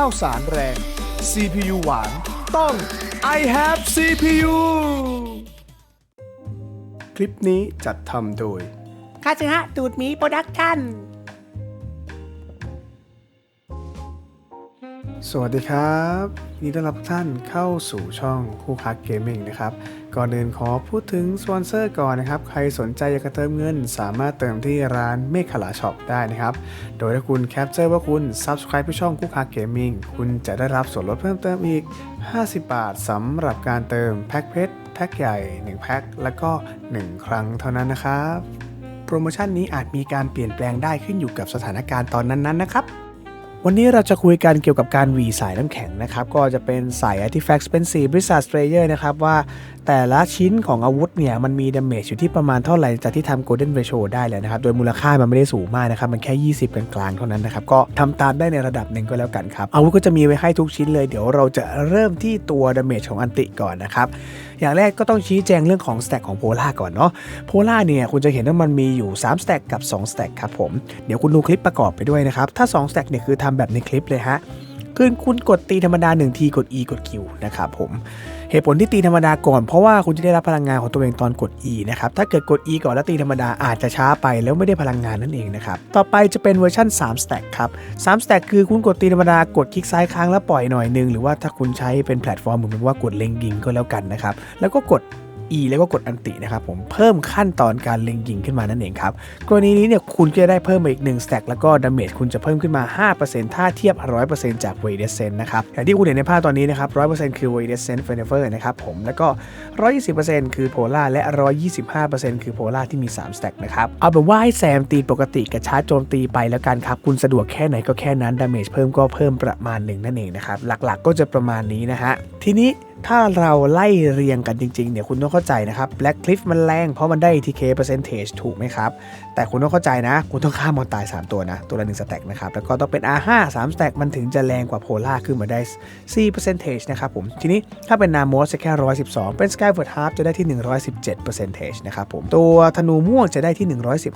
ข้าวสารแรง CPU หวานต้อง I have CPU คลิปนี้จัดทำโดย คาสึฮะดูดหมีโปรดักชั่น วัสดีครับยินดีต้อนรับทุกท่านเข้าสู่ช่องคู่คักเกมมิ่งนะครับ ก่อนอื่นขอพูดถึงสปอนเซอร์ก่อนนะครับ ใครสนใจอยากจะเติมเงิน สามารถเติมที่ร้านเมฆขลาช็อปได้นะครับ โดยถ้าคุณแคปเจอร์ว่าคุณ Subscribe ที่ช่องคู่คักเกมมิ่งคุณจะได้รับส่วนลดเพิ่มเติมอีก 50 บาทสำหรับการเติมแพ็คเพชรแพ็คใหญ่ 1 แพ็คแล้วก็ 1 ครั้งเท่านั้นนะครับ โปรโมชั่นนี้อาจมีการเปลี่ยนแปลงได้ขึ้นอยู่กับสถานการณ์ตอนนั้นๆนะครับ วันนี้เราจะคุยกันเกี่ยวกับการหวีสายน้ำแข็งนะครับ ก็จะเป็นสาย Artifact Expensive Blizzard Slayer นะครับว่าแต่ละชิ้นของอาวุธเนี่ยมันมีดาเมจอยู่ที่ประมาณเท่าไหร่จากที่ทำ Golden Ratio ได้เลยนะครับ โดยมูลค่ามันไม่ได้สูงมากนะครับ มันแค่ 20 กลางๆ เท่านั้นนะครับ ก็ทำตามได้ในระดับหนึ่งก็แล้วกันครับ อาวุธก็จะมีไว้ให้ทุกชิ้นเลย เดี๋ยวเราจะเริ่มที่ตัวดาเมจของอันติก่อนนะครับอย่างแรกก็ต้องชี้แจงเรื่องของสแต็กของโพล่าก่อนเนาะโพล่าเนี่ยคุณจะเห็นว่ามันมีอยู่3สแต็กกับ2สแต็กครับผมเดี๋ยวคุณดูคลิปประกอบไปด้วยนะครับถ้า2สแต็กเนี่ยคือทำแบบในคลิปเลยฮะคือคุณกดตีธรรมดา1ทีกด E กด Q นะครับผม เหตุผลที่ตีธรรมดาก่อนเพราะว่าคุณจะได้รับพลังงานของตัวเองตอนกด E นะครับ ถ้าเกิดกด E ก่อนแล้วตีธรรมดาอาจจะช้าไปแล้วไม่ได้พลังงานนั่นเองนะครับ ต่อไปจะเป็นเวอร์ชัน3 stack ครับ3 stack คือคุณกดตีธรรมดากดคลิกซ้ายค้างแล้วปล่อยหน่อยหนึง หรือว่าถ้าคุณใช้เป็นแพลตฟอร์มเหมือนว่ากดเล็งยิงก็แล้วกันนะครับ แล้วก็กด E แล้วก็กดอันตินะครับผมเพิ่มขั้นตอนการเล็งยิงขึ้นมานั่นเองครับกรณีนี้เนี่ยคุณก็จะได้เพิ่มมาอีก1 stack แล้วก็ดาเมจคุณจะเพิ่มขึ้นมา 5%ถ้าเทียบ 100%จาก w a y d e s c e n t นะครับอย่างที่คุณเห็นในภาพตอนนี้นะครับ 100%คือ w a y d e s c e n t f e n e v e r นะครับผมแล้วก็ 120%คือ Polar และ 125%คือ Polar ที่มี 3 stack นะครับเอาแบบว่าให้แซมตีปกติกับชาร์จโจมตีไปแล้วกันครับคุณสะดวกแค่ไหนก็แค่นั้นดาเมจเพิ่มก็เพิ่มประมาณหนึ่งนั่นเองนะครับหลักๆก็จะประมาณนี้นะฮะทีนี้ ถ้าเราไล่เรียงกันจริงๆเนี่ยคุณต้องเข้าใจนะครับ Black Cliff มันแรงเพราะมันได้ TK percentage ถูกไหมครับ แต่คุณต้องเข้าใจนะ คุณต้องฆ่ามอนตาย 3 ตัวนะ ตัวละ1สแต็กนะครับ แล้วก็ต้องเป็น R5 3สแต็กมันถึงจะแรงกว่าโพล่าขึ้นมาได้ 4 percentage นะครับผม ทีนี้ถ้าเป็นนามอสจะแค่ 112 เป็น Skyward Harp จะได้ที่ 117 percentage นะครับผม ตัวธนูม่วงจะได้ที่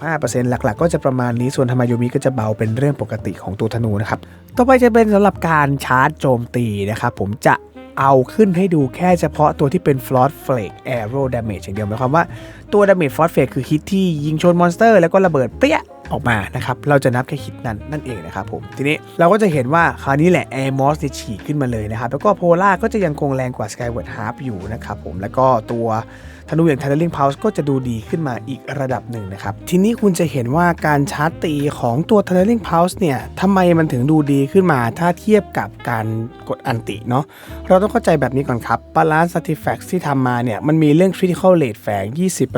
115%หลักๆ ก็จะประมาณนี้ส่วนธรรมายุมิก็จะเบาเป็นเรื่องปกติของตัวธนูนะครับต่อไปจะเป็นสำหรับการชาร์จโจมตีนะครับผมจะ เอาขึ้นให้ดูแค่เฉพาะตัวที่เป็น Float Flake Arrow Damage อย่างเดียวหมายความว่าตัว Damage Float Flake คือฮิตที่ยิงชนมอนสเตอร์แล้วก็ระเบิดเปี้ย ออกมานะครับ เราจะนับแค่ฮิตนั้นนั่นเองนะครับผม ทีนี้เราก็จะเห็นว่าคราวนี้แหละ Air m o s เนี่ยฉีกขึ้นมาเลยนะครับ แล้วก็ Polar ก็จะยังคงแรงกว่า Skyward Harp อยู่นะครับผม แล้วก็ตัวธนูอย่าง Thundering Pulse ก็จะดูดีขึ้นมาอีกระดับหนึ่งนะครับ ทีนี้คุณจะเห็นว่าการชาร์จตีของตัว Thundering Pulse เนี่ยทำไมมันถึงดูดีขึ้นมาถ้าเทียบกับการกดอันติเนาะ เราต้องเข้าใจแบบนี้ก่อนครับ Balance Artifact ที่ทำมาเนี่ยมันมีเรื่อง Critical Rate แฝง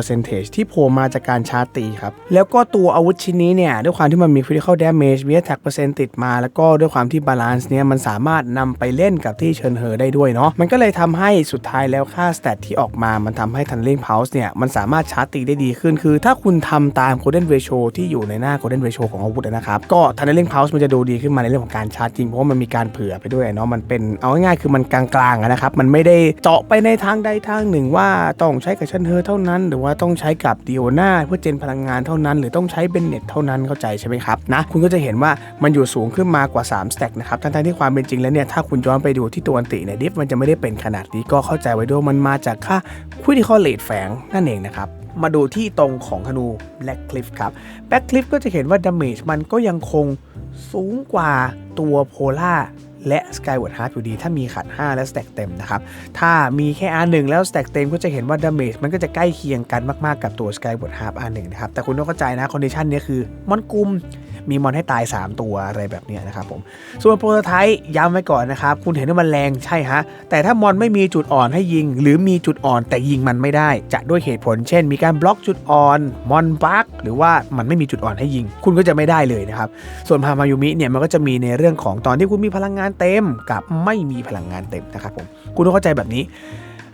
20%ที่โผล่มาจากการชาร์จตีครับ แล้วก็ตัวอาวุธชิ้นนี้เนี่ยด้วยความที่มันมี Critical Damage มี Attack เปอร์เซ็นต์ติดมา แล้วก็ด้วยความที่ Balance เนี่ยมันสามารถนำไปเล่นกับที่เชิญเฮอได้ด้วยเนาะมันก็เลยทำให้สุดท้ายแล้วค่า Stat ที่ออกมามันทำให้ Thundering Pulse เนี่ยมันสามารถชาร์จตีได้ดีขึ้น คือ ถ้าคุณทำตาม Golden Ratio ที่อยู่ในหน้า Golden Ratio ของอาวุธนะครับก็ Thundering Pulse มันจะดูดีขึ้นมาในเรื่องของการชาร์จจริงเพราะว่ามันมีการเผื่อไปด้วยเนาะมันเป็นเอาง่ายๆคือมันกลางๆนะครับมันไม่ได้เจาะไปในทางใดทางหนึ่งว่าต้องใช้กับเชนเฮอเท่านั้น หรือว่าต้องใช้กับดิโอนาเพื่อเจนพลังงานเท่านั้น หรือต้องใช้เบนเน็ตเท่านั้นเข้าใจใช่ไหมครับนะคุณก็จะเห็นว่ามันอยู่สูงขึ้นมากว่า3 stack นะครับทั้งๆที่ความเป็นจริงแล้วเนี่ยถ้าคุณย้อนไปดูที่ตัวอันติเนี่ยดิฟมันจะไม่ได้เป็นขนาดนี้ก็เข้าใจไว้ด้วยมันมาจากค่า critical rate แฝงนั่นเองนะครับมาดูที่ตรงของธนูแบ็กคลิฟครับแบ็กคลิฟก็จะเห็นว่าดามจ์มันก็ยังคงสูงกว่าตัวโพล่า และ Skyward Heart อยู่ดี ถ้ามีขัด 5 และ stack เต็มนะครับ ถ้ามีแค่ R1 แล้ว stack เต็มก็จะเห็นว่า damage มันก็จะใกล้เคียงกันมาก ๆ กับตัว Skyward Heart R1 นะครับ แต่คุณต้องเข้าใจนะ condition นี้คือมอนกลุ่ม มีมอนให้ตาย 3 ตัวอะไรแบบนี้นะครับผม ส่วนโปรโตไทป์ย้ำไว้ก่อนนะครับ คุณเห็นว่ามันแรงใช่ฮะ แต่ถ้ามอนไม่มีจุดอ่อนให้ยิง หรือมีจุดอ่อนแต่ยิงมันไม่ได้ จะด้วยเหตุผล เช่น มีการบล็อกจุดอ่อน มอนบักหรือว่ามันไม่มีจุดอ่อนให้ยิง คุณก็จะไม่ได้เลยนะครับ ส่วนพามายุมิเนี่ยมันก็จะมีในเรื่องของตอนที่คุณมีพลังงานเต็ม กับไม่มีพลังงานเต็มนะครับผม คุณต้องเข้าใจแบบนี้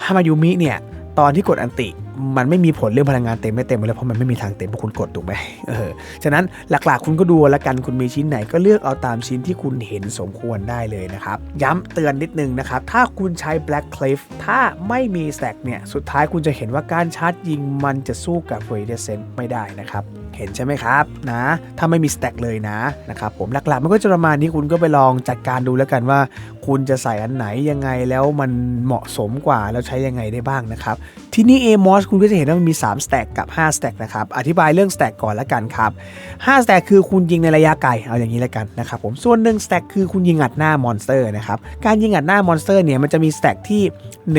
ฮามายุมิเนี่ยตอนที่กดอันติ มันไม่มีผลเรื่องพลังงานเต็มไม่เต็มเลยเพราะมันไม่มีทางเต็มเพราะคุณกดถูกไหมเออฉะนั้นหลักๆ คุณก็ดูแล้วกันคุณมีชิ้นไหนก็เลือกเอาตามชิ้นที่คุณเห็นสมควรได้เลยนะครับ ย้ำเตือนนิดนึงนะครับ ถ้าคุณใช้ Black Cliff ถ้าไม่มี stack เนี่ย สุดท้ายคุณจะเห็นว่าการชาร์จยิงมันจะสู้กับ r a d i a n t ไม่ได้นะครับ เห็นใช่ไหมครับนะ ถ้าไม่มีสแต็กเลยนะนะครับผมหลักๆ มันก็จะประมาณนี้คุณก็ไปลองจัดการดูแล้วกันว่า คุณจะใส่อันไหนยังไงแล้วมันเหมาะสมกว่าแล้วใช้ยังไงได้บ้างนะครับที่นี้ AMOS คุณก็จะเห็นว่ามันมี3สแต็กกับ5สแต็กนะครับอธิบายเรื่องสแต็กก่อนล้วกันครับ5สแต็กคือคุณยิงในระยะไกลเอาอย่างนี้ล้วกันนะครับผมส่วนหนึ่งสแต็กคือคุณยิงอัดหน้ามอนสเตอร์นะครับการยิงอัดหน้ามอนสเตอร์เนี่ยมันจะมีสแต็กที่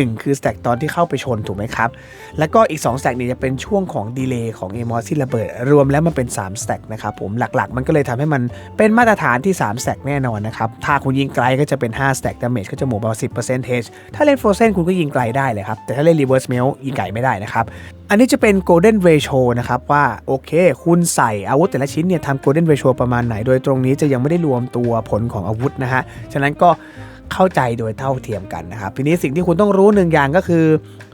1 คือสแต็กตอนที่เข้าไปชนถูกไหมครับแล้วก็อีก2สแต็กเนี่ยจะเป็นช่วงของดีเลย์ของ AMOS ที่ระเบิดรวมแล้วมันเป็น3สแต็กนะครับผมหลักๆ มันก็เลยทำให้มันเป็นมาตรฐานที่3สแต็กแน่นอนนะครับถ้าคุณยิงไกลก็จะเป็น5สแต็กดาเมจก็จะหมู่ประมาณ10%ถ้าเล่น Frozen คุณก็ยิงไกลได้เลยครับแต่ถ้าเล่น Reverse Melt ยิงไกลไม่ได้นะครับอันนี้จะเป็น Golden Ratio นะครับว่าโอเค คุณใส่อาวุธแต่ละชิ้นเนี่ยทำ Golden Ratio ประมาณไหน โดยตรงนี้จะยังไม่ได้รวมตัวผลของอาวุธนะฮะฉะนั้นก็เข้าใจโดยเท่าเทียมกันนะครับทีนี้สิ่งที่คุณต้องรู้หนึ่งอย่างก็คือ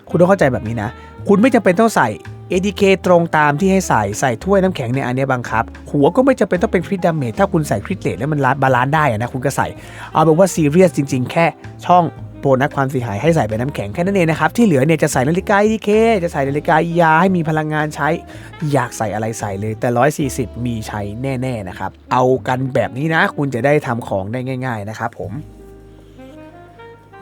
คุณต้องเข้าใจแบบนี้นะ คุณไม่จำเป็นต้องใส่ ADK ตรงตามที่ให้ใส่ใส่ถ้วยน้ำแข็งในอันนี้บังคับ หัวก็ไม่จำเป็นต้องเป็นคริตดาเมจถ้าคุณใส่คริตเลทแล้วมันบาลานซ์ได้นะคุณก็ใส่ เอาเป็นว่าซีเรียสจริง ๆ แค่ช่องโบนัสความเสียหายให้ใส่เป็นน้ำแข็งแค่นั้นเองนะครับ ที่เหลือเนี่ยจะใส่นาฬิกา ADK จะใส่นาฬิกายาให้มีพลังงานใช้ อยากใส่อะไรใส่เลยแต่ 140 มีใช้แน่ ๆ นะครับ เอากันแบบนี้นะ คุณจะได้ทำของได้ง่าย ๆ นะครับผม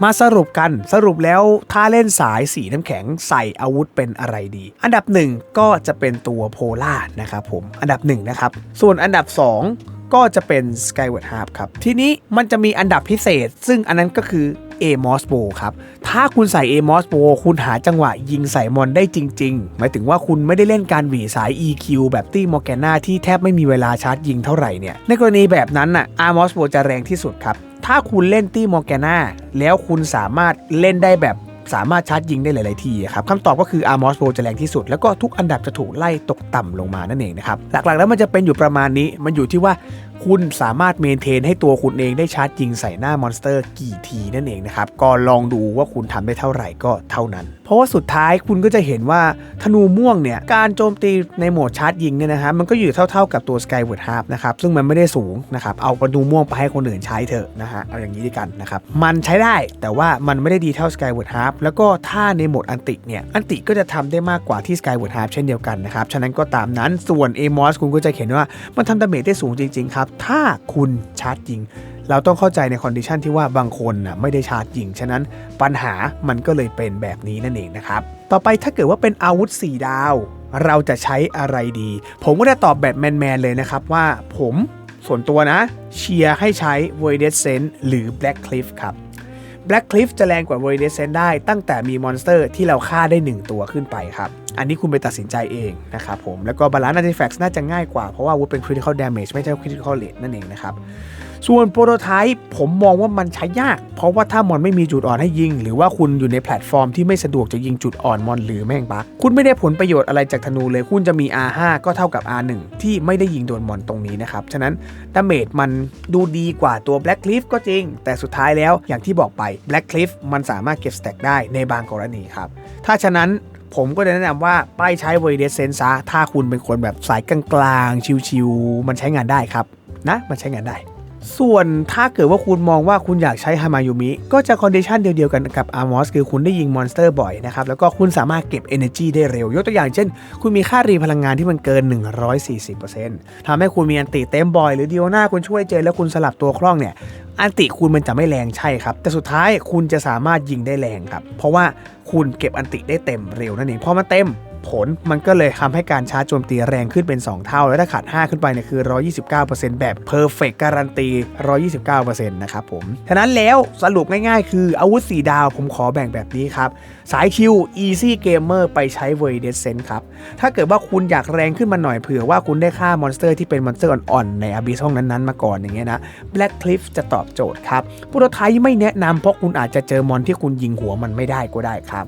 มาสรุปกันสรุปแล้วถ้าเล่นสายสีน้ำแข็งใส่อาวุธเป็นอะไรดี อันดับหนึ่งก็จะเป็นตัวโพล่านะครับผมอันดับหนึ่งนะครับส่วนอันดับ 2 ก็จะเป็น Skyward Harp ครับ ทีนี้มันจะมีอันดับพิเศษ ซึ่งอันนั้นก็คือ a m o s b o ครับ ถ้าคุณใส่ a m o s b o คุณหาจังหวะยิงใส่มอนได้จริง ๆ หมายถึงว่าคุณไม่ได้เล่นการหวีสาย EQ แบบตี้มอร์แกนาที่แทบไม่มีเวลาชาร์จยิงเท่าไหร่เนี่ย ในกรณีแบบนั้นน่ะ a m o s b o จะแรงที่สุดครับ ถ้าคุณเล่นตี้มอร์แกนาแล้วคุณสามารถเล่นได้แบบสามารถชาร์จยิงได้หลาย ๆ ทีครับคำตอบก็คืออาร์มอสโบจะแรงที่สุด แล้วก็ทุกอันดับจะถูกไล่ตกต่ำลงมานั่นเองนะครับ หลัก ๆ แล้วมันจะเป็นอยู่ประมาณนี้ มันอยู่ที่ว่า คุณสามารถเมนเทนให้ตัวคุณเองได้ชาร์จยิงใส่หน้ามอนสเตอร์กี่ทีนั่นเองนะครับ ก็ลองดูว่าคุณทำได้เท่าไหร่ก็เท่านั้น เพราะว่าสุดท้ายคุณก็จะเห็นว่าธนูม่วงเนี่ย การโจมตีในโหมดชาร์จยิงเนี่ยนะครับมันก็อยู่เท่าๆกับตัว Skyward Harp นะครับ ซึ่งมันไม่ได้สูงนะครับ เอาธนูม่วงไปให้คนอื่นใช้เถอะนะฮะ เอาอย่างนี้ดีกันนะครับ มันใช้ได้แต่ว่ามันไม่ได้ดีเท่า Skyward Harp แล้วก็ถ้าในโหมดอันติเนี่ยอันติก็จะทำได้มากกว่าที่ Skyward Harp เช่นเดียวกันนะครับฉะนั้นก็ตามนั้นส่วน Amos คุณก็จะเห็นว่ามันทำดาเมจได้สูงจริงๆครับถ้าคุณชาร์จยิง เราต้องเข้าใจในคอนดิชันที่ว่าบางคนน่ะไม่ได้ชาร์จยิง ฉะนั้นปัญหามันก็เลยเป็นแบบนี้นั่นเองนะครับ ต่อไปถ้าเกิดว่าเป็นอาวุธ 4 ดาว เราจะใช้อะไรดี ผมก็จะตอบแบบแมนๆเลยนะครับว่าผมส่วนตัวนะ เชียร์ให้ใช้ Voided Sense หรือ Black Cliff ครับ Black Cliff จะแรงกว่า Voided Sense ได้ตั้งแต่มีมอนสเตอร์ที่เราฆ่าได้ 1 ตัวขึ้นไปครับ อันนี้คุณไปตัดสินใจเองนะครับผม แล้วก็ Balance Artifacts น่าจะง่ายกว่า เพราะว่าอาวุธเป็น Critical Damage ไม่ใช่ Critical Rate นั่นเองนะครับ ส่วนโปรโตไทป์ผมมองว่ามันใช้ยาก เพราะว่าถ้ามอนไม่มีจุดอ่อนให้ยิง หรือว่าคุณอยู่ในแพลตฟอร์มที่ไม่สะดวกจะยิงจุดอ่อนมอนหรือแม่งบักคุณไม่ได้ผลประโยชน์อะไรจากธนูเลย คุณจะมี R5 ก็เท่ากับ R1 ที่ไม่ได้ยิงโดนมอนตรงนี้นะครับฉะนั้นดาเมจมันดูดีกว่าตัว Black Cliff ก็จริง แต่สุดท้ายแล้วอย่างที่บอกไป Black Cliff มันสามารถเก็บสแต็กได้ในบางกรณีครับถ้าฉะนั้น ผมก็แนะนำว่าป้ายใช้ Voided Sense ซะถ้าคุณเป็นคนแบบสายกลางๆ ชิวๆมันใช้งานได้ครับนะ มันใช้งานได้ ส่วนถ้าเกิดว่าคุณมองว่าคุณอยากใช้ฮามายุมิ ก็จะคอนดิชันเดียวกันกับอาร์มอสคือคุณได้ยิงมอนสเตอร์บ่อยนะครับ แล้วก็คุณสามารถเก็บ Energy ได้เร็ว ยกตัวอย่างเช่น คุณมีค่ารีพลังงานที่มันเกิน 140%ทำให้คุณมีอันติเต็มบ่อย หรือเดียวหน้าคุณช่วยเจอแล้วคุณสลับตัวคล่องเนี่ยอันติคุณมันจะไม่แรงใช่ครับ แต่สุดท้ายคุณจะสามารถยิงได้แรงครับ เพราะว่าคุณเก็บอันติได้เต็มเร็วนั่นเองพอมันเต็ม ผล มันก็เลยทำให้การชาร์จโจมตีแรงขึ้นเป็น 2 เท่า แล้วถ้าขาด 5 ขึ้นไปเนี่ยคือ 129%แบบ Perfect การันตี 129%นะครับผมฉะนั้นแล้วสรุปง่ายๆ คืออาวุธ 4 ดาวผมขอแบ่งแบบนี้ครับ สายคิว Easy Gamer ไปใช้ Voided Sense ครับ ถ้าเกิดว่าคุณอยากแรงขึ้นมาหน่อยเผื่อว่าคุณได้ฆ่ามอนสเตอร์ที่เป็นมอนสเตอร์อ่อนๆในอาบิสห้องนั้นๆมาก่อนอย่างเงี้ยนะ Black Cliff จะตอบโจทย์ครับโปรไทป์ไม่แนะนำเพราะคุณอาจจะเจอมอนที่คุณยิงหัวมันไม่ได้ก็ได้ครับ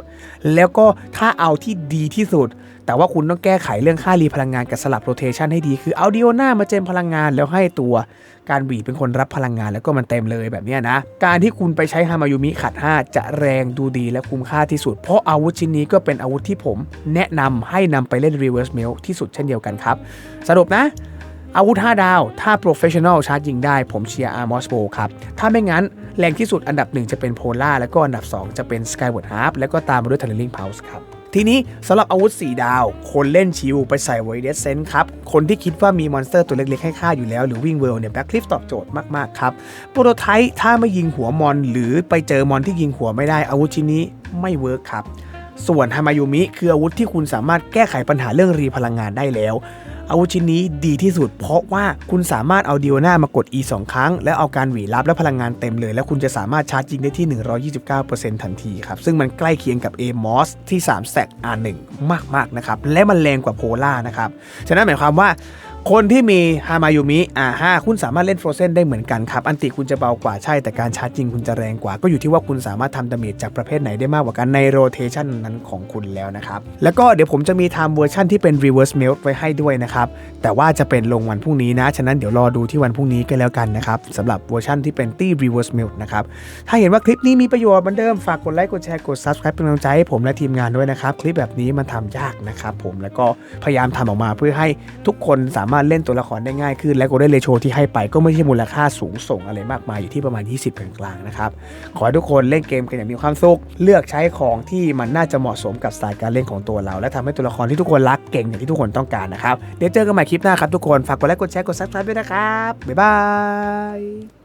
แล้วก็ถ้าเอาที่ดีที่สุดแต่ว่าคุณต้องแก้ไขเรื่องค่ารีพลังงานกับสลับโรเทชันให้ดี คือเอาดิโอนามาเจมพลังงานแล้วให้ตัวการบีเป็นคนรับพลังงานแล้วก็มันเต็มเลยแบบนี้นะ การที่คุณไปใช้ฮามายุมิขัด 5 จะแรงดูดีและคุ้มค่าที่สุด เพราะอาวุธชิ้นนี้ก็เป็นอาวุธที่ผม แนะนำให้นำไปเล่น Reverse Melt ที่สุดเช่นเดียวกันครับ สรุปนะอาวุธ 5 ดาว ถ้า Professional ชาร์จยิงได้ ผมเชียร์ Armos Pro ครับ ถ้าไม่งั้น แรงที่สุดอันดับ 1 จะเป็น Polar แล้วก็อันดับ 2 จะเป็น Skyward Harp แล้วก็ตามมาด้วย Tunneling Pulse ครับ ทีนี้สำหรับอาวุธ 4 ดาว คนเล่นชิวไปใส่ไวเดสเซนครับ คนที่คิดว่ามีมอนสเตอร์ตัวเล็กๆให้ฆ่าอยู่แล้วหรือวิ่งเวิลเนี่ยแบ็คคลิฟตอบโจทย์มาก ๆ ครับ โปรโตไทป์ถ้าไม่ยิงหัวมอน หรือไปเจอมอนที่ยิงหัวไม่ได้อาวุธชิ้นนี้ไม่เวิร์กครับส่วนฮามายุมิคืออาวุธที่คุณสามารถแก้ไขปัญหาเรื่องรีพลังงานได้แล้ว อาวุธชิ้นนี้ดีที่สุด เพราะว่าคุณสามารถเอาดิโอนามากด E 2 ครั้ง แล้วเอาการหวีรับและพลังงานเต็มเลย แล้วคุณจะสามารถชาร์จยิงได้ที่ 129%ทันทีครับ ซึ่งมันใกล้เคียงกับ AMOS ที่3 s t a c R1 มากๆนะครับ และมันแรงกว่าโพล่านะครับ ฉะนั้นหมายความว่า คนที่มีฮามายุมิอ่าห้าคุณสามารถเล่นโฟรเซนได้เหมือนกันครับ อันติคุณจะเบากว่าใช่แต่การชาร์จจริงคุณจะแรงกว่า ก็อยู่ที่ว่าคุณสามารถทำดาเมจจากประเภทไหนได้มากกว่ากันในโรเทชันนั้นของคุณแล้วนะครับ แล้วก็เดี๋ยวผมจะมีทำเวอร์ชันที่เป็น reverse melt ไว้ให้ด้วยนะครับ แต่ว่าจะเป็นลงวันพรุ่งนี้นะ ฉะนั้นเดี๋ยวรอดูที่วันพรุ่งนี้ก็แล้วกันนะครับสำหรับเวอร์ชันที่เป็นตี้ reverse melt นะครับถ้าเห็นว่าคลิปนี้มีประโยชน์เหมือนเดิมฝากกดไลค์กดแชร์กด subscribe เป็นกำลังใจให้ผมและทีมงานด้วยนะครับคลิปแบบนี้มันทำยากนะครับผมแล้วก็พยายามทำออกมาเพื่อให้ทุกคนสามารถเล่นตัวละครได้ง่ายขึ้น และก็ได้เลโชที่ให้ไปก็ไม่ใช่มูลค่าสูงส่งอะไรมากมายอยู่ที่ประมาณ 20กลางๆนะครับ ขอให้ทุกคนเล่นเกมกันอย่างมีความสุข เลือกใช้ของที่มันน่าจะเหมาะสมกับสไตล์การเล่นของตัวเรา และทำให้ตัวละครที่ทุกคนรักเก่งอย่างที่ทุกคนต้องการนะครับ เดี๋ยวเจอกันใหม่คลิปหน้าครับทุกคน ฝากกดไลค์ กดแชร์ กดซับสไคร b e ด้วยนะครับ บ๊ายบาย